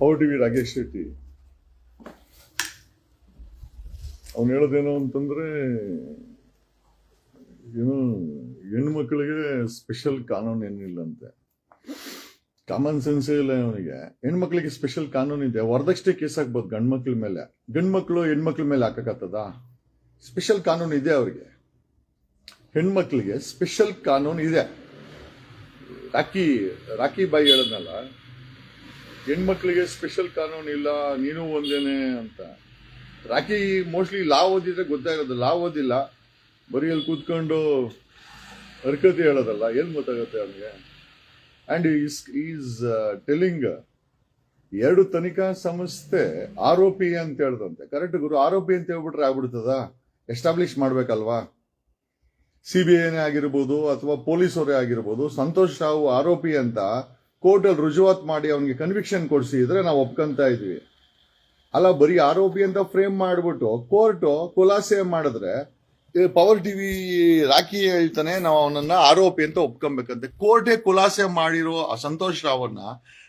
Power TV Rakesh Shetty ಅವನು ಹೇಳೋದೇನು ಅಂತಂದ್ರೆ ಏನು ಹೆಣ್ಮಕ್ಳಿಗೆ ಸ್ಪೆಷಲ್ ಕಾನೂನು ಏನಿಲ್ಲಂತೆ. ಕಾಮನ್ ಸೆನ್ಸ್ ಇಲ್ಲ ಅವನಿಗೆ. ಹೆಣ್ಮಕ್ಳಿಗೆ ಸ್ಪೆಷಲ್ ಕಾನೂನು ಇದೆ. ವರದಕ್ಷಿಣೆ ಕೇಸ್ ಹಾಕ್ಬೋದು ಗಂಡ್ ಮಕ್ಳ ಮೇಲೆ. ಗಂಡ್ ಮಕ್ಳು ಹೆಣ್ಮಕ್ಳ ಮೇಲೆ ಹಾಕಕತ್ತದ ಸ್ಪೆಷಲ್ ಕಾನೂನು ಇದೆ ಅವ್ರಿಗೆ. ಹೆಣ್ಮಕ್ಳಿಗೆ ಸ್ಪೆಷಲ್ ಕಾನೂನು ಇದೆ. ರಾಕಿ ರಾಕಿ ಬಾಯಿ ಹೇಳದ್ನಲ್ಲ ಹೆಣ್ಮಕ್ಳಿಗೆ ಸ್ಪೆಷಲ್ ಕಾನೂನು ಇಲ್ಲ ನೀನು ಒಂದೇನೆ ಅಂತ. ರಾಕಿ ಮೋಸ್ಟ್ಲಿ ಲಾ ಓದಿದ್ರೆ ಗೊತ್ತಾಗೋದು ಲಾ ಓದಿಲ್ಲ. ಬರೀ ಅಲ್ಲಿ ಕೂತ್ಕೊಂಡು ಹರ್ಕತಿ ಹೇಳೋದಲ್ಲ. ಏನ್ ಗೊತ್ತಾಗುತ್ತೆ ಅವ್ನಿಗೆ? ಅಂಡ್ ಈಸ್ ಈಸ್ ಟೆಲಿಂಗ್ ಎರಡು ತನಿಖಾ ಸಂಸ್ಥೆ ಆರೋಪಿ ಅಂತ ಹೇಳ್ದಂತೆ. ಕರೆಕ್ಟ್ ಗುರು, ಆರೋಪಿ ಅಂತ ಹೇಳ್ಬಿಟ್ರೆ ಆಗ್ಬಿಡ್ತದ? ಎಸ್ಟಾಬ್ಲಿಷ್ ಮಾಡ್ಬೇಕಲ್ವಾ? ಸಿ ಬಿ ಐನೇ ಆಗಿರ್ಬೋದು ಅಥವಾ ಅವರೇ ಆಗಿರ್ಬೋದು, ಸಂತೋಷ್ ರಾವ್ ಆರೋಪಿ ಅಂತ ಕೋರ್ಟ್ ಅಲ್ಲಿ ರುಜುವಾತ್ ಮಾಡಿ ಅವನಿಗೆ ಕನ್ವಿಕ್ಷನ್ ಕೊಡಿಸಿದ್ರೆ ನಾವು ಒಪ್ಕೊಂತ ಇದ್ವಿ. ಅಲ್ಲ, ಬರೀ ಆರೋಪಿ ಅಂತ ಫ್ರೇಮ್ ಮಾಡ್ಬಿಟ್ಟು ಕೋರ್ಟು ಖುಲಾಸೆ ಮಾಡಿದ್ರೆ ಪವರ್ ಟಿವಿ ರಾಖಿ ಹೇಳ್ತಾನೆ, ನಾವು ಅವನನ್ನ ಆರೋಪಿ ಅಂತ ಒಪ್ಕೊಬೇಕಂತೆ. ಕೋರ್ಟೇ ಖುಲಾಸೆ ಮಾಡಿರೋ ಸಂತೋಷ್ ರಾವನ್ನ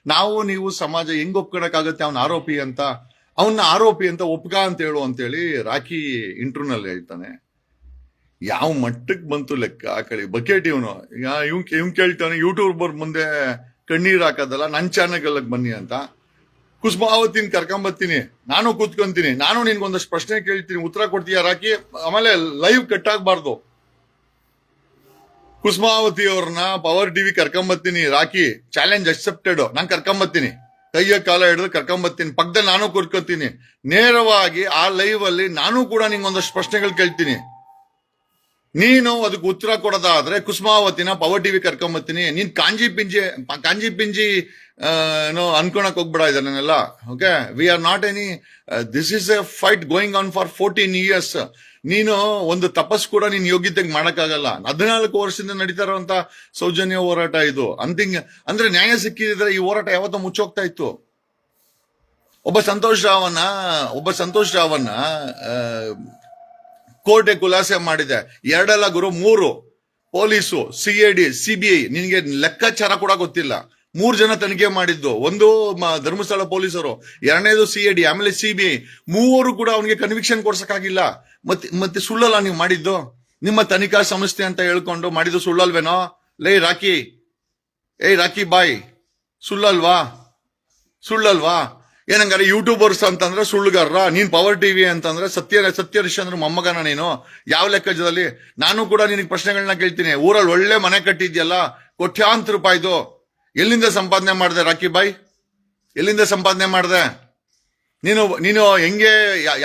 ನಾವು, ನೀವು ಸಮಾಜ ಹೆಂಗ್ ಒಪ್ಕೊಳಕಾಗತ್ತೆ ಅವನ ಆರೋಪಿ ಅಂತ? ಅವನ್ನ ಆರೋಪಿ ಅಂತ ಒಪ್ಕ ಅಂತ ಹೇಳು ಅಂತೇಳಿ ರಾಖಿ ಇಂಟರ್ನಲ್ಲಿ ಹೇಳ್ತಾನೆ. ಯಾವ ಮಟ್ಟಕ್ಕೆ ಬಂತು ಲೆಕ್ಕ ಆ ಕಡೆ? ಬಕೆಟ್ ಇವನು. ಇವ್ ಇವ್ ಕೇಳ್ತಾನೆ ಯೂಟ್ಯೂಬರ್ ಮುಂದೆ ಕಣ್ಣೀರ್ ಹಾಕೋದಲ್ಲ ನನ್ನ ಚಾನಲ್ ಬನ್ನಿ ಅಂತ. ಕುಸುಮಾವತಿನ ಕರ್ಕೊಂಬರ್ತೀನಿ ನಾನು ಕೂತ್ಕೊಂತೀನಿ. ನಾನು ನಿನ್ಗೊಂದಷ್ಟು ಪ್ರಶ್ನೆ ಕೇಳ್ತೀನಿ. ಉತ್ತರ ಕೊಡ್ತೀಯ ರಾಕಿ? ಆಮೇಲೆ ಲೈವ್ ಕಟ್ ಆಗ್ಬಾರ್ದು. ಕುಸುಮಾವತಿ ಅವ್ರನ್ನ ಪವರ್ ಟಿವಿ ಕರ್ಕೊಂಬರ್ತೀನಿ ರಾಕಿ ಚಾಲೆಂಜ್ ಅಕ್ಸೆಪ್ಟೆಡ್ ನಾನ್ ಕರ್ಕೊಂಬರ್ತೀನಿ ಕೈಯ ಕಾಲ ಹಿಡಿದು ಕರ್ಕೊಂಬರ್ತೀನಿ ಪಕ್ಕದಲ್ಲಿ ನಾನು ಕೂತ್ಕೊತೀನಿ. ನೇರವಾಗಿ ಆ ಲೈವ್ ಅಲ್ಲಿ ನಾನು ಕೂಡ ನಿಂಗೊಂದಷ್ಟು ಪ್ರಶ್ನೆಗಳು ಕೇಳ್ತೀನಿ. ನೀನು ಅದಕ್ಕೆ ಉತ್ತರ ಕೊಡೋದಾದ್ರೆ ಕುಸುಮಾವತಿನ ಪವರ್ ಟಿವಿ ಕರ್ಕೊಂಬತ್ತೀನಿ ನೀನ್ ಕಾಂಜಿ ಪಿಂಜಿ ಕಾಂಜಿ ಪಿಂಜಿ ಏನೋ ಅನ್ಕೊಳಕ್ ಹೋಗ್ಬೇಡ ಇದನ್ನೆಲ್ಲ okay we are not any this is a fight going on for fourteen years ನೀನು ಒಂದು ತಪಸ್ ಕೂಡ ನೀನ್ ಯೋಗ್ಯತೆಗೆ ಮಾಡಕ್ಕಾಗಲ್ಲ. ಹದಿನಾಲ್ಕು ವರ್ಷದಿಂದ ನಡೀತಾ ಇರುವಂತ ಸೌಜನ್ಯ ಹೋರಾಟ ಇದು. ಅಂತಿಂಗ್, ಅಂದ್ರೆ ನ್ಯಾಯ ಸಿಕ್ಕಿದ್ರೆ ಈ ಹೋರಾಟ ಯಾವತ್ತೋ ಮುಚ್ಚೋಗ್ತಾ ಇತ್ತು. ಒಬ್ಬ ಸಂತೋಷ್ ರಾವನ್ನ ಒಬ್ಬ ಸಂತೋಷ್ ರಾವನ್ನ ಕೋರ್ಟೆ ಖುಲಾಸೆ ಮಾಡಿದೆ. ಎರಡಲ್ಲ ಗುರು, ಮೂರು. ಪೊಲೀಸು ಸಿಐಡಿ ಸಿಬಿಐ ನಿನಗೆ ಲೆಕ್ಕಾಚಾರ ಕೂಡ ಗೊತ್ತಿಲ್ಲ. ಮೂರು ಜನ ತನಿಖೆ ಮಾಡಿದ್ದು. ಒಂದು ಧರ್ಮಸ್ಥಳ ಪೊಲೀಸರು, ಎರಡನೇದು ಡಿ, ಆಮೇಲೆ ಸಿಬಿಐ ಮೂವರು ಕೂಡ ಅವನಿಗೆ ಕನ್ವಿಕ್ಷನ್ ಕೊಡ್ಸಕ್ಕಾಗಿಲ್ಲ. ಮತ್ತೆ ಮತ್ತೆ ಸುಳ್ಳಲ್ಲ ನೀವು ಮಾಡಿದ್ದು? ನಿಮ್ಮ ತನಿಖಾ ಸಂಸ್ಥೆ ಅಂತ ಹೇಳ್ಕೊಂಡು ಮಾಡಿದ್ದು ಸುಳ್ಳಲ್ವೇನೋ? ಲೇ ರಾಕಿ. ಏಯ್ ರಾಕಿ ಬಾಯ್. ಸುಳ್ಳಲ್ವಾ? ಸುಳ್ಳಲ್ವಾ? ಏನಂಗಾರೆ ಯೂಟ್ಯೂಬರ್ಸ್ ಅಂತಂದ್ರೆ ಸುಳ್ಳುಗಾರ ನೀನ್ ಪವರ್ ಟಿವಿ ಅಂತಂದ್ರೆ ಸತ್ಯ ಸತ್ಯ ಅಂದ್ರೆ ಮೊಮ್ಮಗನ ನೀನು. ಯಾವ ಲೆಕ್ಕದಲ್ಲಿ ನಾನು ಕೂಡ ನಿನಗೆ ಪ್ರಶ್ನೆಗಳನ್ನ ಕೇಳ್ತೀನಿ. ಊರಲ್ಲಿ ಒಳ್ಳೆ ಮನೆ ಕಟ್ಟಿದ್ಯಲ್ಲ, ಕೋಟ್ಯಾಂತರ ರೂಪಾಯಿದು. ಎಲ್ಲಿಂದ ಸಂಪಾದನೆ ಮಾಡಿದೆ ರಾಕಿ ಬಾಯ್? ಎಲ್ಲಿಂದ ಸಂಪಾದನೆ ಮಾಡಿದೆ? ನೀನು ನೀನು ಹೆಂಗೆ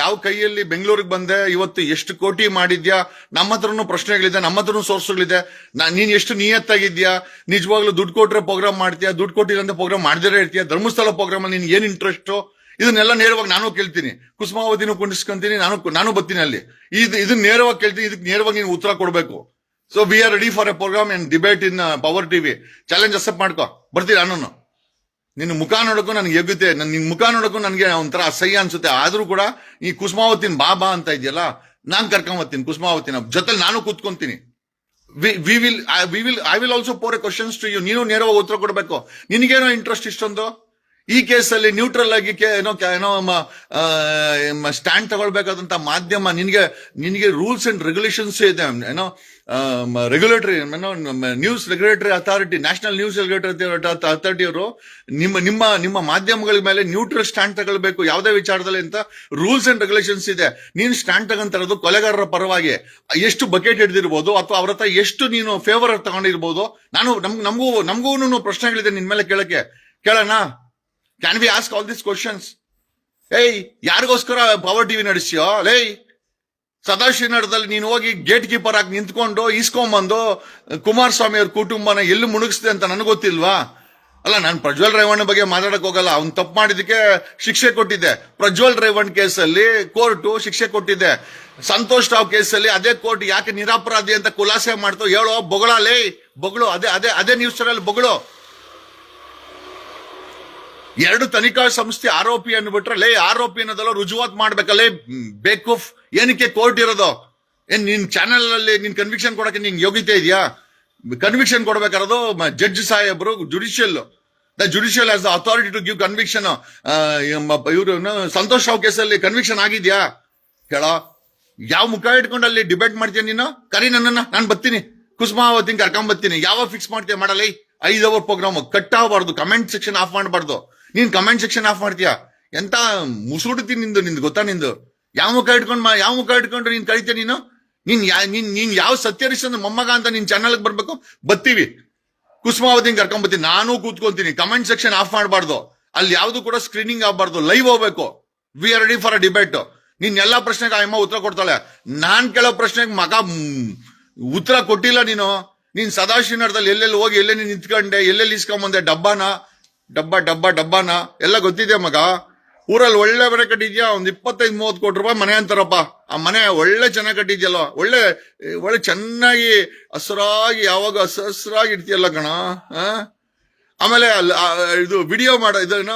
ಯಾವ ಕೈಯಲ್ಲಿ ಬೆಂಗಳೂರಿಗೆ ಬಂದೆ, ಇವತ್ತು ಎಷ್ಟು ಕೋಟಿ ಮಾಡಿದ್ಯಾ, ನಮ್ಮ ಹತ್ರನು ಪ್ರಶ್ನೆಗಳಿದೆ, ನಮ್ಮ ಹತ್ರನು ಸೋರ್ಸ್ಗಳಿದೆ. ನೀನು ಎಷ್ಟು ನಿಯತ್ತಾಗಿದ್ಯಾ ನಿಜವಾಗ್ಲೂ ದುಡ್ಡು ಕೊಟ್ರೆ ಪ್ರೋಗ್ರಾಮ್ ಮಾಡ್ತೀಯಾ, ದುಡ್ಡು ಕೊಟ್ಟಿಲ್ಲ ಪ್ರೋಗ್ರಾಮ್ ಮಾಡಿದ್ರೆ ಇರ್ತೀಯ, ಧರ್ಮಸ್ಥಳ ಪ್ರೋಗ್ರಾಮ್ ಏನು ಏನ್ ಇಂಟ್ರೆಸ್ಟ್ ಇದನ್ನೆಲ್ಲ ನೇರವಾಗಿ ನಾನು ಕೇಳ್ತೀನಿ. ಕುಸುಮಾವತಿನೂ ಕುಂಡಿಸ್ಕೊಂತೀನಿ, ನಾನು ನಾನು ಬರ್ತೀನಿ ಅಲ್ಲಿ. ಇದು ಇದನ್ನ ನೇರವಾಗಿ ಕೇಳ್ತೀನಿ, ಇದಕ್ಕೆ ನೇರವಾಗಿ ನೀನು ಉತ್ತರ ಕೊಡಬೇಕು. So we are ready for a programme and debate in power TV challenge accept ಮಾಡ್ಕೋ. ಬರ್ತೀನಿ ನಾನು? ನಿನ್ನ ಮುಖ ನೋಡಕ್ಕೂ ನನಗೆ ಎಗುತ್ತೆ ನನ್ನ ನಿನ್ನ ಮುಖ ನೋಡೋಕು ನನಗೆ ಒಂಥರ ಅಸಹ್ಯ ಅನ್ಸುತ್ತೆ. ಆದರೂ ಕೂಡ ಈ ಕುಸುಮಾವತಿನ ಬಾಬಾ ಅಂತ ಇದೆಯಲ್ಲ, ನಾನು ಕರ್ಕೊಂಬತ್ತೀನಿ ಕುಸುಮಾವತಿನ ಜೊತೆಲಿ ನಾನು ಕೂತ್ಕೊಂತೀನಿ. We will we will I will also pour a questions to you ನೀನು ನೇರವಾಗಿ ಉತ್ತರ ಕೊಡಬೇಕು. ನಿನಗೇನೋ ಇಂಟ್ರೆಸ್ಟ್ ಇಷ್ಟೊಂದು? ಈ ಕೇಸಲ್ಲಿ ನ್ಯೂಟ್ರಲ್ ಆಗಿ ಏನೋ ಏನೋ ಸ್ಟ್ಯಾಂಡ್ ತಗೊಳ್ಬೇಕಾದಂತ ಮಾಧ್ಯಮ ನಿನಗೆ ನಿನಗೆ ರೂಲ್ಸ್ ಅಂಡ್ ರೆಗ್ಯುಲೇಷನ್ಸ್ ಇದೆ. ಏನೋ ರೆಗ್ಯುಲೇಟರಿ ಏನೋ news regulatory authority national news regulatory authority ಅವರು ನಿಮ್ಮ ನಿಮ್ಮ ನಿಮ್ಮ ಮಾಧ್ಯಮಗಳ ಮೇಲೆ ನ್ಯೂಟ್ರಲ್ ಸ್ಟ್ಯಾಂಡ್ ತಗೊಳ್ಬೇಕು. ಯಾವುದೇ ವಿಚಾರದಲ್ಲಿ ಅಂತ ರೂಲ್ಸ್ ಅಂಡ್ ರೆಗ್ಯುಲೇಷನ್ಸ್ ಇದೆ. ನೀನ್ ಸ್ಟ್ಯಾಂಡ್ ತಗೊಂತಿರೋದು ಕೊಲೆಗಾರರ ಪರವಾಗಿ. ಎಷ್ಟು ಬಕೆಟ್ ಹಿಡಿದಿರ್ಬೋದು ಅಥವಾ ಅವ್ರ ಎಷ್ಟು ನೀನು ಫೇವರ್ ತಗೊಂಡಿರ್ಬೋದು. ನಾನು ನಮ್ ನಮಗೂ ನಮಗೂ ಪ್ರಶ್ನೆಗಳಿದೆ ನಿನ್ ಮೇಲೆ ಕೇಳಕ್ಕೆ. ಕೇಳೋಣ can we ask all this questions ಏಯ್, ಯಾರಿಗೋಸ್ಕರ ಪವರ್ ಟಿವಿ ನಡೆಸ್ಯೋ ಲೇಯ್ ಸದಾಶಿವನಗರದಲ್ಲಿ ನೀನು ಹೋಗಿ ಗೇಟ್ ಕೀಪರ್ ಆಗಿ ನಿಂತ್ಕೊಂಡು ಈಸ್ಕೊಂಬಂದು ಕುಮಾರಸ್ವಾಮಿ ಅವ್ರ ಕುಟುಂಬನ ಎಲ್ಲಿ ಮುಳುಗಿಸ್ದೆ ಅಂತ ನನಗೆ ಗೊತ್ತಿಲ್ವಾ? ಅಲ್ಲ, ನಾನು ಪ್ರಜ್ವಲ್ ರೇವಣ್ಣ ಬಗ್ಗೆ ಮಾತಾಡಕ್ ಹೋಗಲ್ಲ. ಅವ್ನು ತಪ್ಪು ಮಾಡಿದಕ್ಕೆ ಶಿಕ್ಷೆ ಕೊಟ್ಟಿದ್ದೆ. ಪ್ರಜ್ವಲ್ ರೇವಣ್ ಕೇಸಲ್ಲಿ ಕೋರ್ಟು ಶಿಕ್ಷೆ ಕೊಟ್ಟಿದ್ದೆ. ಸಂತೋಷ್ ರಾವ್ ಕೇಸಲ್ಲಿ ಅದೇ ಕೋರ್ಟ್ ಯಾಕೆ ನಿರಾಪರಾಧಿ ಅಂತ ಖುಲಾಸೆ ಮಾಡ್ತು ಹೇಳೋ ಬೊಗಳ ಲೇ, ಬೊಗಳು, ಅದೇ ಅದೇ ಅದೇ ನ್ಯೂಸ್ ಚಾನಲ್ ಬೊಗಳು. ಎರಡು ತನಿಖಾ ಸಂಸ್ಥೆ ಆರೋಪಿ ಅನ್ಬಿಟ್ರೆ ಲೇ, ಆರೋಪಿ ಅನ್ನೋದಲ್ಲ ರುಜುವಾತ್ ಮಾಡ್ಬೇಕಲ್ಲೇ ಬೇಕೂಫ್, ಏನಕ್ಕೆ ಕೋರ್ಟ್ ಇರೋದು? ಏನ್, ನಿನ್ ಚಾನೆಲ್ ಅಲ್ಲಿ ನಿನ್ ಕನ್ವಿಕ್ಷನ್ ಕೊಡಕ್ಕೆ ನಿನ್ ಯೋಗ್ಯತೆ ಇದೆಯಾ? ಕನ್ವಿಕ್ಷನ್ ಕೊಡ್ಬೇಕಾರೋದು ಜಡ್ಜ್ ಸಾಹೇಬ್ರು judicial the judicial as the authority to give conviction ಇವರು ಸಂತೋಷ್ ರಾವ್ ಕೇಸಲ್ಲಿ ಕನ್ವಿಕ್ಷನ್ ಆಗಿದ್ಯಾ? ಕೇಳ ಯಾವ ಮುಖ ಇಟ್ಕೊಂಡು ಅಲ್ಲಿ ಡಿಬೇಟ್ ಮಾಡ್ತೀಯ ನೀನು? ಕರಿ ನನ್ನನ್ನ, ನಾನು ಬರ್ತೀನಿ. ಕುಸುಮಾವತಿನ ಕರ್ಕೊಂಡ್ ಬರ್ತೀನಿ ಯಾವಾಗ ಫಿಕ್ಸ್ ಮಾಡ್ತೀಯ ಮಾಡಲ್ಲ ಐದ್ ಅವರ್ ಪ್ರೋಗ್ರಾಮ್ ಕಟ್ ಆಗಬಾರ್ದು ಕಮೆಂಟ್ ಸೆಕ್ಷನ್ ಆಫ್ ಮಾಡಬಾರ್ದು. ನೀನ್ ಕಮೆಂಟ್ ಸೆಕ್ಷನ್ ಆಫ್ ಮಾಡ್ತೀಯ? ಎಂತ ಮುಸುಡ್ತೀನಿ ನಿಂದು ನಿಂದು ಗೊತ್ತಾ ನಿಂದು? ಯಾವ ಮುಖ ಇಟ್ಕೊಂಡ್ ಯಾವ ಮುಖ ಇಟ್ಕೊಂಡ್ರೆ ನೀನ್ ಕಳಿತೀಯ ನೀನು? ನೀನ್ ಯಾ- ನೀನ್ ನೀನ್ ಯಾವ ಸತ್ಯರಿಸ ಮೊಮ್ಮಗ ಅಂತ ನಿನ್ ಚಾನಲ್ಗೆ ಬರ್ಬೇಕು? ಬತ್ತೀವಿ. ಕುಸುಮಾವತಿನ ಕರ್ಕೊಂಡ್ ಬರ್ತೀನಿ ನಾನು ಕೂತ್ಕೊಂತೀನಿ. ಕಮೆಂಟ್ ಸೆಕ್ಷನ್ ಆಫ್ ಮಾಡಬಾರ್ದು. ಅಲ್ಲಿ ಯಾವ್ದು ಕೂಡ ಸ್ಕ್ರೀನಿಂಗ್ ಆಗಬಾರ್ದು. ಲೈವ್ ಹೋಗ್ಬೇಕು. We are ready for a debate ನೀನ್ ಎಲ್ಲಾ ಪ್ರಶ್ನೆಗೆ ಅಮ್ಮ ಉತ್ತರ ಕೊಡ್ತಾಳೆ. ನಾನ್ ಕೇಳೋ ಪ್ರಶ್ನೆಗೆ ಮಗ ಉತ್ತರ ಕೊಟ್ಟಿಲ್ಲ ನೀನು. ನೀನ್ ಸದಾಶಿವನಗರದಲ್ಲಿ ಎಲ್ಲೆಲ್ಲಿ ಹೋಗಿ ಎಲ್ಲೆಲ್ಲಿ ನಿಂತ್ಕೊಂಡೆ, ಎಲ್ಲೆಲ್ಲಿ ಇಸ್ಕೊಂಬಂದೆ, ಡಬ್ಬಾನ? ಡಬ್ಬ ಡಬ್ಬ, ಡಬ್ಬಾನ? ಎಲ್ಲ ಗೊತ್ತಿದ್ಯಾ ಮಗ? ಊರಲ್ಲಿ ಒಳ್ಳೆ ಮನೆ ಕಟ್ಟಿದ್ಯಾ? ಒಂದ್ ಇಪ್ಪತ್ತೈದು, ಮೂವತ್ತು ಕೋಟಿ ರೂಪಾಯಿ ಮನೆ ಅಂತಾರಪ್ಪ. ಆ ಮನೆ ಒಳ್ಳೆ ಚೆನ್ನಾಗಿ ಕಟ್ಟಿದ್ಯಲ್ಲ? ಒಳ್ಳೆ ಒಳ್ಳೆ ಚೆನ್ನಾಗಿ ಹಸ್ರಾಗಿ, ಯಾವಾಗ ಹಸ್, ಹಸ್ರಾಗಿ ಇಡ್ತೀಯಲ್ಲ ಕಣ? ಆಮೇಲೆ ಇದು ವಿಡಿಯೋ ಮಾಡೋ ಇದನ್ನ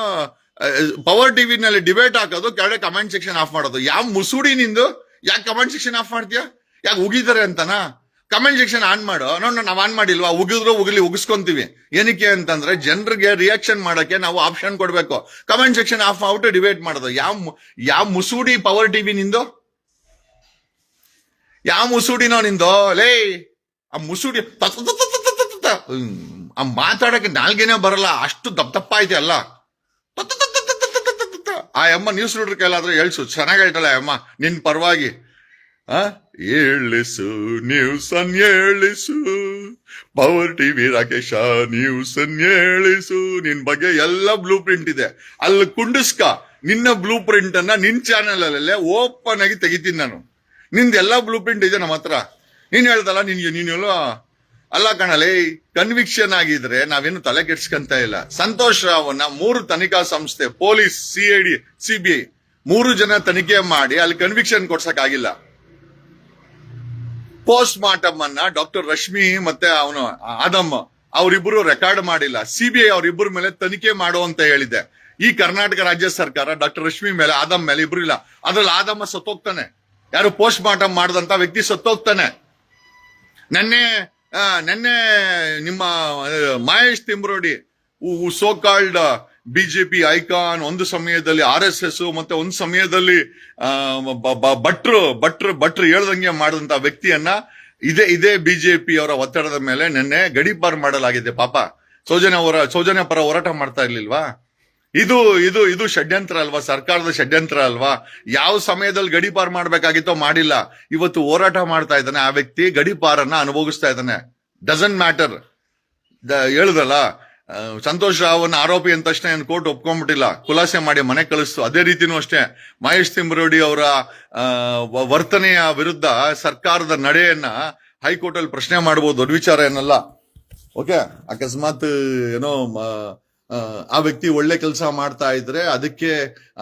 ಪವರ್ ಟಿವಿ ನಲ್ಲಿ ಡಿಬೇಟ್ ಹಾಕೋದು ಕೆಳಗೆ ಕಮೆಂಟ್ ಸೆಕ್ಷನ್ ಆಫ್ ಮಾಡೋದು. ಯಾವ ಮುಸುಡಿ ನಿಂದು? ಯಾಕೆ ಕಮೆಂಟ್ ಸೆಕ್ಷನ್ ಆಫ್ ಮಾಡ್ತೀಯಾ? ಯಾಕೆ ಉಗಿದಾರೆ ಅಂತನಾ? ಕಮೆಂಟ್ ಸೆಕ್ಷನ್ ಆನ್ ಮಾಡು ನೋಡೋಣ ನಾವು ಆನ್ ಮಾಡಿಲ್ವಾ ಉಗಿದ್ರು ಉಗಲಿ ಉಗಿಸ್ಕೊಂತೀವಿ ಏನಕ್ಕೆ ಅಂತಂದ್ರೆ ಜನರಿಗೆ ರಿಯಾಕ್ಷನ್ ಮಾಡೋಕ್ಕೆ ನಾವು ಆಪ್ಷನ್ ಕೊಡಬೇಕು comment section off out debate ಮಾಡೋದು ಯಾವ ಯಾವ ಮುಸೂಡಿ ಪವರ್ ಟಿವಿ ನಿಂದು ಯಾವ ಮುಸೂಡಿನೋ ನಿಂದು ಲೇ ಆ ಮುಸುಡಿ ಆ ಮಾತಾಡಕ್ಕೆ ನಾಲ್ಗೇನೇ ಬರಲ್ಲ ಅಷ್ಟು ದಪ್ಪ ದಪ್ಪ ಐತೆ ಅಲ್ಲ ಆ ಅಮ್ಮ ನ್ಯೂಸ್ ರೀಡರ್ ಕೈಲಾದ್ರೆ ಹೇಳ್ಸು ಚೆನ್ನಾಗಿ ಹೇಳ್ತಾಳೆ ಅಮ್ಮ ನಿನ್ ಪರವಾಗಿ ಆ ಹೇಳಿಸು ನ್ಯೂಸ್ ಅನ್ ಹೇಳಿಸು ಪವರ್ ಟಿವಿ ರಾಕೇಶ ನ್ಯೂಸ್ ಅನ್ ಹೇಳಿಸು ನಿನ್ ಬಗ್ಗೆ ಎಲ್ಲ ಬ್ಲೂ ಪ್ರಿಂಟ್ ಇದೆ. ಅಲ್ಲಿ ಕುಂಡಿಸ್ಕ. ನಿನ್ನ ಬ್ಲೂ ಪ್ರಿಂಟ್ ಅನ್ನ ನಿನ್ ಚಾನೆಲ್ ಅಲ್ಲೇ ಓಪನ್ ಆಗಿ ತೆಗಿತೀನಿ ನಾನು. ನಿಂದ ಎಲ್ಲಾ ಬ್ಲೂ ಪ್ರಿಂಟ್ ಇದೆ ನಮ್ಮ ಹತ್ರ. ನೀನ್ ಹೇಳ್ದಲ್ಲ, ನಿನ್ಗೆ, ನೀನು ಅಲ್ಲ ಕಣಲೇ ಕನ್ವಿಕ್ಷನ್ ಆಗಿದ್ರೆ ನಾವೇನು ತಲೆ ಕೆಡ್ಸ್ಕಂತ ಇಲ್ಲ. ಸಂತೋಷ್ ರಾವನ್ನ ಮೂರು ತನಿಖಾ ಸಂಸ್ಥೆ, ಪೊಲೀಸ್ ಸಿಐಡಿ ಸಿಬಿಐ ಮೂರು ಜನ ತನಿಖೆ ಮಾಡಿ ಅಲ್ಲಿ ಕನ್ವಿಕ್ಷನ್ ಕೊಡ್ಸಕ್ ಆಗಿಲ್ಲ ಪೋಸ್ಟ್ ಮಾರ್ಟಮ್ ಅನ್ನ ಡಾಕ್ಟರ್ ರಶ್ಮಿ ಮತ್ತೆ ಅವನು ಆದಮ್ ಅವರಿಬ್ಬರು ರೆಕಾರ್ಡ್ ಮಾಡಿಲ್ಲ. ಸಿಬಿಐ ಅವರಿಬ್ಬರ ಮೇಲೆ ತನಿಖೆ ಮಾಡು ಅಂತ ಹೇಳಿದೆ ಈ ಕರ್ನಾಟಕ ರಾಜ್ಯ ಸರ್ಕಾರ ಡಾಕ್ಟರ್ ರಶ್ಮಿ ಮೇಲೆ ಆದಮ್ ಮೇಲೆ ಇಬ್ರು ಇಲ್ಲ. ಅದ್ರಲ್ಲಿ ಆದಮ್ಮ ಸತ್ತೋಗ್ತಾನೆ. ಯಾರು ಪೋಸ್ಟ್ ಮಾರ್ಟಮ್ ಮಾಡದಂತ ವ್ಯಕ್ತಿ ಸತ್ತೋಗ್ತಾನೆ. ನೆನ್ನೆ ನೆನ್ನೆ ನಿಮ್ಮ Mahesh Thimarodi so called BJP icon ಒಂದು ಸಮಯದಲ್ಲಿ ಆರ್ ಎಸ್ ಎಸ್ ಮತ್ತೆ ಒಂದು ಸಮಯದಲ್ಲಿ ಭಟ್ರು ಭಟ್ರು ಭಟ್ರು ಹೇಳ್ದಂಗೆ ಮಾಡಿದಂತ ವ್ಯಕ್ತಿಯನ್ನ ಇದೇ ಇದೇ ಬಿಜೆಪಿ ಅವರ ಒತ್ತಡದ ಮೇಲೆ ನಿನ್ನೆ ಗಡೀಪಾರ್ ಮಾಡಲಾಗಿದೆ ಪಾಪ. ಸೌಜನ್ಯ ಹೋರ, ಸೌಜನ್ಯ ಪರ ಹೋರಾಟ ಮಾಡ್ತಾ ಇರ್ಲಿಲ್ವಾ? ಇದು ಇದು ಇದು ಷಡ್ಯಂತ್ರ ಅಲ್ವಾ? ಸರ್ಕಾರದ ಷಡ್ಯಂತ್ರ ಅಲ್ವಾ? ಯಾವ ಸಮಯದಲ್ಲಿ ಗಡಿಪಾರ್ ಮಾಡ್ಬೇಕಾಗಿತ್ತೋ ಮಾಡಿಲ್ಲ. ಇವತ್ತು ಹೋರಾಟ ಮಾಡ್ತಾ ಇದ್ದಾನೆ ಆ ವ್ಯಕ್ತಿ ಗಡೀಪಾರನ್ನ ಅನುಭವಿಸ್ತಾ ಇದ್ದಾನೆ. ಡಸಂಟ್ ಮ್ಯಾಟರ್ ಹೇಳುದಲ್ಲ? ಸಂತೋಷ್ ರಾವನ್ನ ಆರೋಪಿ ಅಂತ ತಕ್ಷಣ ಏನು ಕೋರ್ಟ್ ಒಪ್ಕೊಂಡ್ಬಿಟ್ಟಿಲ್ಲ. ಖುಲಾಸೆ ಮಾಡಿ ಮನೆ ಕಳಿಸ್ತು. ಅದೇ ರೀತಿನೂ ಅಷ್ಟೇ ಮಹೇಶ್ ತಿಮ್ರೋಡಿ ಅವರ ವರ್ತನೆಯ ವಿರುದ್ಧ ಸರ್ಕಾರದ ನಡೆಯನ್ನ ಹೈಕೋರ್ಟ್ ಅಲ್ಲಿ ಪ್ರಶ್ನೆ ಮಾಡಬಹುದು ದೊಡ್ಡ ವಿಚಾರ ಏನಲ್ಲ. ಓಕೆ? ಅಕಸ್ಮಾತ್ ಏನೋ ಆ, ವ್ಯಕ್ತಿ ಒಳ್ಳೆ ಕೆಲಸ ಮಾಡ್ತಾ ಇದ್ರೆ ಅದಕ್ಕೆ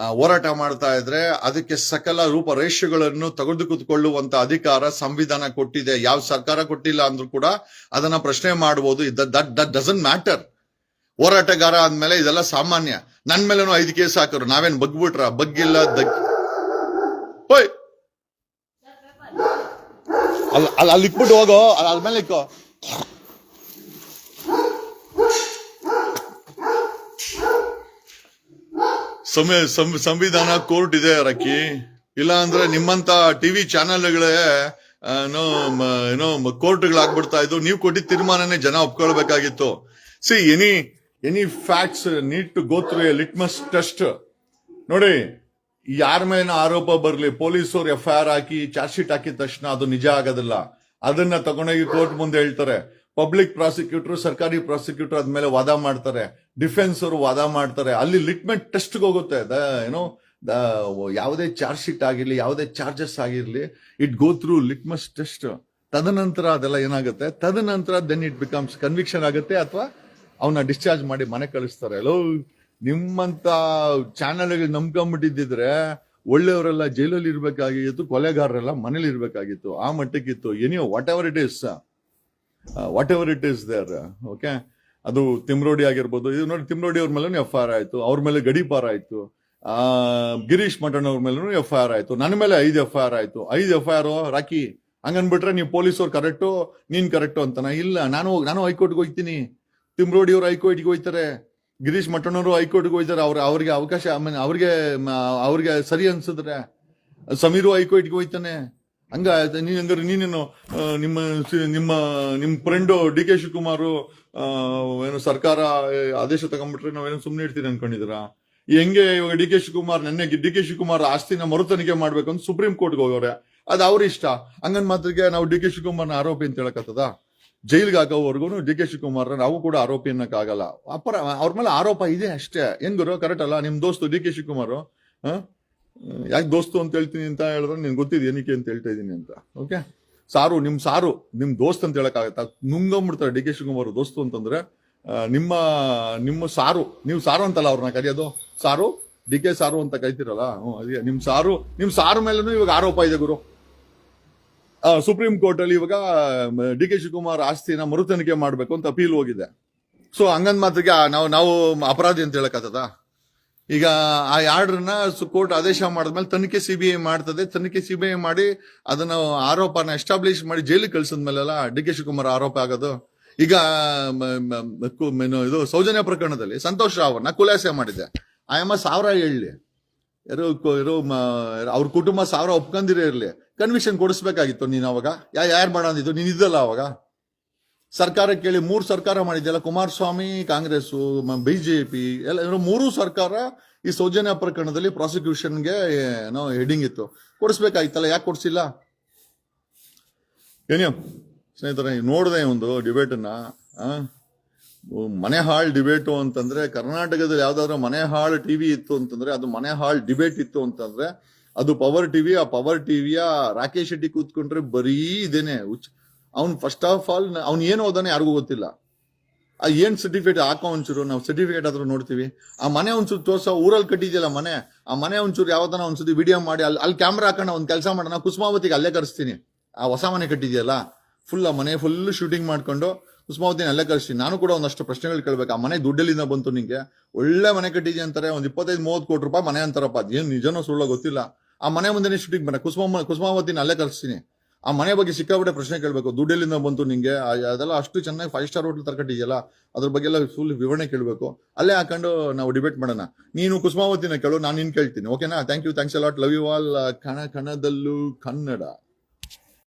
ಹೋರಾಟ ಮಾಡ್ತಾ ಇದ್ರೆ ಅದಕ್ಕೆ ಸಕಲ ರೂಪ ರೇಷ್ಯಗಳನ್ನು ತೆಗೆದು ಕೂತ್ಕೊಳ್ಳುವಂತ ಅಧಿಕಾರ ಸಂವಿಧಾನ ಕೊಟ್ಟಿದೆ. ಯಾವ ಸರ್ಕಾರ ಕೊಟ್ಟಿಲ್ಲ ಅಂದ್ರೂ ಕೂಡ ಅದನ್ನ ಪ್ರಶ್ನೆ ಮಾಡಬಹುದು ದಟ್ ಡಸಂಟ್ ಮ್ಯಾಟರ್ ಹೋರಾಟಗಾರ ಅಂದ್ಮೇಲೆ ಇದೆಲ್ಲ ಸಾಮಾನ್ಯ. ನನ್ ಮೇಲೇನು ಐದು ಕೇಸ್ ಹಾಕರು. ನಾವೇನ್ ಬಗ್ಬಿಟ್ರ? ಬಗ್ಗಿಲ್ಲ, ದಗ್ ಓಯ್ ಅಲ್ಲ ಅಲ್ಲಿ ಇಕ್ಬಿಟ್ಟು ಹೋಗೋ. ಅದ್ಮೇಲೆ ಇಕ್ಕೋ ಸಂವಿ- ಸಂವಿಧಾನ ಕೋರ್ಟ್ ಇದೆ ರಕ್ಕಿ. ಇಲ್ಲ ಅಂದ್ರೆ ನಿಮ್ಮಂತ ಟಿವಿ ಚಾನೆಲ್ಗಳೇ ಏನೋ ಏನೋ ಕೋರ್ಟ್ಗಳಾಗ್ಬಿಡ್ತಾ ಇದ್ದು, ನೀವು ಕೊಟ್ಟಿದ್ದ ತೀರ್ಮಾನನೇ ಜನ ಒಪ್ಕೊಳ್ಬೇಕಾಗಿತ್ತು. See any any facts need to go through a litmus test ನೋಡಿ, ಯಾರ ಮೇಲಿನ ಆರೋಪ ಬರಲಿ ಪೊಲೀಸರು ಎಫ್ ಐ ಆರ್ ಹಾಕಿ ಚಾರ್ಜ್ ಶೀಟ್ ಹಾಕಿದ ತಕ್ಷಣ ಅದು ನಿಜ ಆಗೋದಿಲ್ಲ. ಅದನ್ನ ತಗೊಂಡೋಗಿ ಕೋರ್ಟ್ ಮುಂದೆ ಹೇಳ್ತಾರೆ. ಪಬ್ಲಿಕ್ ಪ್ರಾಸಿಕ್ಯೂಟರ್ ಸರ್ಕಾರಿ ಪ್ರಾಸಿಕ್ಯೂಟರ್ ಅದ್ಮೇಲೆ ವಾದ ಮಾಡ್ತಾರೆ. ಡಿಫೆನ್ಸ್ ಅವರು ವಾದ ಮಾಡ್ತಾರೆ. ಅಲ್ಲಿ ಲಿಟ್ಮೆಂಟ್ ಟೆಸ್ಟ್ಗೆ ಹೋಗುತ್ತೆ. ದ ಏನೋ ದ ಯಾವುದೇ ಚಾರ್ಜ್ ಶೀಟ್ ಆಗಿರ್ಲಿ, ಯಾವುದೇ ಚಾರ್ಜಸ್ ಆಗಿರ್ಲಿ it go through litmus test ತದನಂತರ ಅದೆಲ್ಲ ಏನಾಗುತ್ತೆ? ತದನಂತರ ದೆನ್ ಇಟ್ ಬಿಕಮ್ಸ್ ಕನ್ವಿಕ್ಷನ್ ಆಗುತ್ತೆ ಅಥವಾ ಅವನ್ನ ಡಿಸ್ಚಾರ್ಜ್ ಮಾಡಿ ಮನೆ ಕಳಿಸ್ತಾರೆ. ಎಲ್ಲೋ ನಿಮ್ಮಂತ ಚಾನೆಲ್ಗಳು ನಂಬ್ಕೊಂಬಿಟ್ಟಿದ್ದಿದ್ರೆ ಒಳ್ಳೆಯವರೆಲ್ಲ ಜೈಲಲ್ಲಿ ಇರ್ಬೇಕಾಗಿತ್ತು ಕೊಲೆಗಾರರೆಲ್ಲ ಮನೇಲಿ ಇರ್ಬೇಕಾಗಿತ್ತು. ಆ ಮಟ್ಟಕ್ಕಿತ್ತು. Anyhow whatever it is whatever it is there okay ಅದು ತಿಮ್ರೋಡಿ ಆಗಿರ್ಬೋದು. ಇದು ನೋಡಿ ತಿಮ್ರೋಡಿ ಅವ್ರ ಮೇಲೂ ಎಫ್ ಐ ಆರ್ ಆಯ್ತು. ಅವ್ರ ಮೇಲೆ ಗಡಿಪಾರ ಆಯ್ತು. ಆ, ಗಿರೀಶ್ ಮಟನ್ ಅವ್ರ ಮೇಲೂ ಎಫ್ ಐ ಆರ್ ಆಯ್ತು. ನನ್ನ ಮೇಲೆ ಐದು ಎಫ್ ಐ ಆರ್ ಆಯ್ತು. ಐದು ಎಫ್ ಐ ಆರ್ ರಾಕಿ ಹಂಗನ್ಬಿಟ್ರೆ ನೀವು ಪೊಲೀಸವ್ರು ಕರೆಕ್ಟು ನೀನ್ ಕರೆಕ್ಟು ಅಂತನ? ಇಲ್ಲ ನಾನು ನಾನು ಹೈಕೋರ್ಟ್ಗೆ ಹೋಗ್ತೀನಿ. ತಿಮ್ರೋಡಿ ಅವರು ಹೈಕೋರ್ಟ್ಗೆ ಹೋಯ್ತಾರೆ, ಗಿರೀಶ್ ಮಟ್ಟಣ್ಣವರು ಹೈಕೋರ್ಟ್ಗೆ ಹೋಯ್ತಾರೆ, ಅವ್ರ ಅವ್ರಿಗೆ ಅವಕಾಶ ಅವ್ರಿಗೆ ಅವ್ರಿಗೆ ಸರಿ ಅನ್ಸಿದ್ರೆ ಸಮೀರು ಹೈಕೋರ್ಟ್ಗೆ ಹೋಯ್ತಾನೆ. ಹಂಗ ನೀನ್ ಹಂಗಾರೆ ನೀನೇನು ನಿಮ್ಮ ನಿಮ್ಮ ನಿಮ್ ಫ್ರೆಂಡು ಡಿ ಕೆ ಶಿವಕುಮಾರ್ ಏನು ಸರ್ಕಾರ ಆದೇಶ ತಗೊಂಡ್ಬಿಟ್ರೆ ನಾವೇನು ಸುಮ್ಮನೆ ಇರ್ತೀರಿ ಅನ್ಕೊಂಡಿದ್ದೀರಾ? ಈ ಹೆಂಗೆ ಇವಾಗ ಡಿ ಕೆ ಶಿವಕುಮಾರ್ ನೆನ್ನೆ ಡಿ ಕೆ ಶಿವಕುಮಾರ್ ಆಸ್ತಿನ ಮರು ತನಿಖೆ ಅಂತ ಸುಪ್ರೀಂ ಕೋರ್ಟ್ಗೆ ಹೋಗವ್ರೆ ಅದು ಅವ್ರ ಇಷ್ಟ. ಹಂಗನ್ ಮಾತ್ರಕ್ಕೆ ನಾವು ಡಿ ಕೆ ಶಿವಕುಮಾರ್ನ ಆರೋಪಿ ಅಂತ ಹೇಳಕತ್ತದ ಜೈಲ್ಗೆ ಹಾಕೋವರೆಗೂ ಡಿ ಕೆ ಶಿವಕುಮಾರ್ ನಾವು ಕೂಡ ಆರೋಪಿ ಅನ್ನಕ್ಕಾಗಲ್ಲ ಅಪರ, ಅವ್ರ ಮೇಲೆ ಆರೋಪ ಇದೆ ಅಷ್ಟೇ. ಹೆಂಗರು? ಗುರು ಕರೆಕ್ಟ್ ಅಲ್ಲ? ನಿಮ್ ದೋಸ್ತು ಡಿ ಕೆ ಶಿವಕುಮಾರ್ ಯಾಕೆ ದೋಸ್ತು ಅಂತ ಹೇಳ್ತೀನಿ ಅಂತ ಹೇಳಿದ್ರೆ ನಿನ್ ಗೊತ್ತಿದೆ ಏನಕ್ಕೆ ಅಂತ ಹೇಳ್ತಾ ಇದೀನಿ ಅಂತ. ಓಕೆ ಸಾರು, ನಿಮ್ ಸಾರು, ನಿಮ್ ದೋಸ್ತ್ ಅಂತ ಹೇಳಕ್ಕಾಗತ್ತಾ? ನುಂಗಂಬಿಡ್ತಾರೆ ಡಿ ಕೆ ಶಿವಕುಮಾರ್ ದೋಸ್ತು ಅಂತಂದ್ರೆ ನಿಮ್ಮ ನಿಮ್ಮ ಸಾರು, ನೀವು ಸಾರು ಅಂತಲ್ಲ ಅವ್ರನ್ನ ಕರೆಯೋದು? ಸಾರು? ಡಿ ಕೆ ಸಾರು ಅಂತ ಕರಿತೀರಲ್ಲ? ಹ್ಞೂ ಅದೇ. ನಿಮ್ ಸಾರು ನಿಮ್ ಸಾರು ಮೇಲೂ ಇವಾಗ ಆರೋಪ ಇದೆ ಗುರು. ಸುಪ್ರೀಂ ಕೋರ್ಟ್ ಅಲ್ಲಿ ಇವಾಗ ಡಿ ಕೆ ಶಿವಕುಮಾರ್ ಆಸ್ತಿನ ಮರುತನಿಕೆ ಮಾಡ್ಬೇಕು ಅಂತ ಅಪೀಲ್ ಹೋಗಿದೆ. ಸೊ ಹಂಗಂದ್ ಮಾತಿಗೆ ನಾವು ನಾವು ಅಪರಾಧಿ ಅಂತ ಹೇಳಕತ್ತದ ಈಗ, ಆ, ಆರ್ಡರ್ನ ಕೋರ್ಟ್ ಆದೇಶ ಮಾಡಿದ್ಮೇಲೆ ತನಿಖೆ ಸಿಬಿಐ ಮಾಡ್ತದೆ. ತನಿಖೆ ಸಿಬಿಐ ಮಾಡಿ ಅದನ್ನ ಆರೋಪನ ಎಸ್ಟಾಬ್ಲಿಷ್ ಮಾಡಿ ಜೈಲಿಗೆ ಕಳ್ಸಿದ್ಮೇಲೆಲ್ಲ ಡಿ ಕೆ ಶಿವಕುಮಾರ್ ಆರೋಪ ಆಗೋದು. ಈಗ ಇದು ಸೌಜನ್ಯ ಪ್ರಕರಣದಲ್ಲಿ ಸಂತೋಷ್ ರಾವ್ನ ಕುಲಾಸೆ ಮಾಡಿದೆ ಆಯಮ್ಮ ಸಾವಿರ ಹೇಳಲಿ ಯಾರು ಯಾರೋ ಅವ್ರ ಕುಟುಂಬ ಸಾವಿರ ಒಪ್ಕೊಂಡಿರೇ ಇರಲಿ. ಕನ್ವಿಷನ್ ಕೊಡಿಸ್ಬೇಕಾಗಿತ್ತು ನೀನು ಅವಾಗ. ಯಾ ಯಾರು ಮಾಡಂದಿದ್ದು ನೀನು ಇದ್ದಲ್ಲ ಅವಾಗ. ಸರ್ಕಾರ ಕೇಳಿ ಮೂರು ಸರ್ಕಾರ ಮಾಡಿದ್ಯಲ್ಲ, ಕುಮಾರಸ್ವಾಮಿ ಕಾಂಗ್ರೆಸ್ ಬಿಜೆಪಿ ಎಲ್ಲ ಮೂರು ಸರ್ಕಾರ ಈ ಸೌಜನ್ಯ ಪ್ರಕರಣದಲ್ಲಿ ಪ್ರಾಸಿಕ್ಯೂಷನ್ಗೆ, ಏನೋ ಹೆಡಿಂಗ್ ಇತ್ತು. ಕೊಡಿಸ್ಬೇಕಾಗಿತ್ತಲ್ಲ, ಯಾಕೆ ಕೊಡಿಸಿಲ್ಲ? ಏನೇ ಸ್ನೇಹಿತರೆ, ನೋಡಿದೆ ಒಂದು ಡಿಬೇಟನ್ನ? ಮನೆ ಹಾಳ್ ಡಿಬೇಟು ಅಂತಂದ್ರೆ ಕರ್ನಾಟಕದಲ್ಲಿ ಯಾವ್ದಾದ್ರು ಮನೆ ಹಾಳ್ ಟಿವಿ ಇತ್ತು ಅಂತಂದ್ರೆ ಅದು ಮನೆ ಹಾಳ್ ಡಿಬೇಟ್ ಇತ್ತು ಅಂತಂದ್ರೆ ಅದು ಪವರ್ ಟಿವಿ, ಆ ಪವರ್ ಟಿವಿಯ ರಾಕೇಶ್ ಶೆಟ್ಟಿ ಕೂತ್ಕೊಂಡ್ರೆ ಬರೀ ಇದೇನೆ. ಅವ್ನು ಫಸ್ಟ್ ಆಫ್ ಆಲ್ ಅವ್ನ್ ಏನು ಓದಾನೆ ಯಾರಿಗೂ ಗೊತ್ತಿಲ್ಲ. ಆ ಏನ್ ಸರ್ಟಿಫಿಕೇಟ್ ಹಾಕೋ ಒಂಚೂರು, ನಾವು ಸರ್ಟಿಫಿಕೇಟ್ ಆದ್ರೂ ನೋಡ್ತೀವಿ. ಆ ಮನೆ ಒಂಚೂರು ತೋರ್ಸೋ ಊರಲ್ಲಿ ಕಟ್ಟಿದ್ಯಲ್ಲ ಮನೆ, ಆ ಮನೆ ಒಂಚೂರು ಯಾವ್ದಾನ ಒಂದ್ಸತಿ ವಿಡಿಯೋ ಮಾಡಿ ಅಲ್ಲಿ ಅಲ್ಲಿ ಕ್ಯಾಮ್ರಾ ಹಾಕೋಣ, ಒಂದ್ ಕೆಲಸ ಮಾಡೋಣ, ಕುಸುಮಾವತಿಗೆ ಅಲ್ಲೇ ಕರೆಸ್ತೀನಿ. ಆ ಹೊಸ ಮನೆ ಕಟ್ಟಿದ್ಯಲ್ಲ ಫುಲ್ ಆ ಮನೆ ಫುಲ್ ಶೂಟಿಂಗ್ ಮಾಡ್ಕೊಂಡು ಕುಸುಮಾವತಿನ ಅಲ್ಲೇ ಕಳಿಸಿ ನಾನು ಕೂಡ ಒಂದಷ್ಟು ಪ್ರಶ್ನೆಗಳು ಕೇಳ್ಬೇಕು. ಆ ಮನೆ ದುಡ್ಡಲ್ಲಿಂದ ಬಂತು ನಿಂಗೆ. ಒಳ್ಳೆ ಮನೆ ಕಟ್ಟಿದ್ಯಾ ಅಂತಾರೆ, ಒಂದ್ ಇಪ್ಪತ್ತೈದು, ಮೂವತ್ತು ಕೋಟಿ ರೂಪಾಯಿ ಮನೆ ಅಂತಾರಪ್ಪ. ಅದೇನು ನಿಜನೋ ಸುಳ್ಳ ಗೊತ್ತಿಲ್ಲ. ಆ ಮನೆ ಮುಂದೆ ಶೂಟಿಂಗ್ ಬನ್ನ. ಕುಸುಮ, ಕುಸುಮಾವತಿನ ಅಲ್ಲೇ ಕರೆಸ್ತೀನಿ ಆ ಮನೆ ಬಗ್ಗೆ ಸಿಕ್ಕಾಬಿಟ್ಟೆ ಪ್ರಶ್ನೆ ಕೇಳಬೇಕು. ದುಡ್ಡೆಲ್ಲಿಂದ ಬಂತು ನಿಂಗೆ. ಅದೆಲ್ಲ ಅಷ್ಟು ಚೆನ್ನಾಗಿ ಫೈವ್ ಸ್ಟಾರ್ ಹೋಟೆಲ್ ತರ್ಕಟ್ಟಿದೆಯಲ್ಲ, ಅದ್ರ ಬಗ್ಗೆ ಎಲ್ಲ ಫುಲ್ ವಿವರಣೆ ಕೇಳಬೇಕು. ಅಲ್ಲೇ ಹಾಕೊಂಡು ನಾವು ಡಿಬೇಟ್ ಮಾಡೋಣ. ನೀನು ಕುಸುಮಾವತಿನ ಕೇಳು, ನಾನು ನಿನ್ ಕೇಳ್ತೀನಿ. ಓಕೆನಾ thank you thanks a lot love you all ಕಣ, ಕಣದಲ್ಲೂ ಕನ್ನಡ.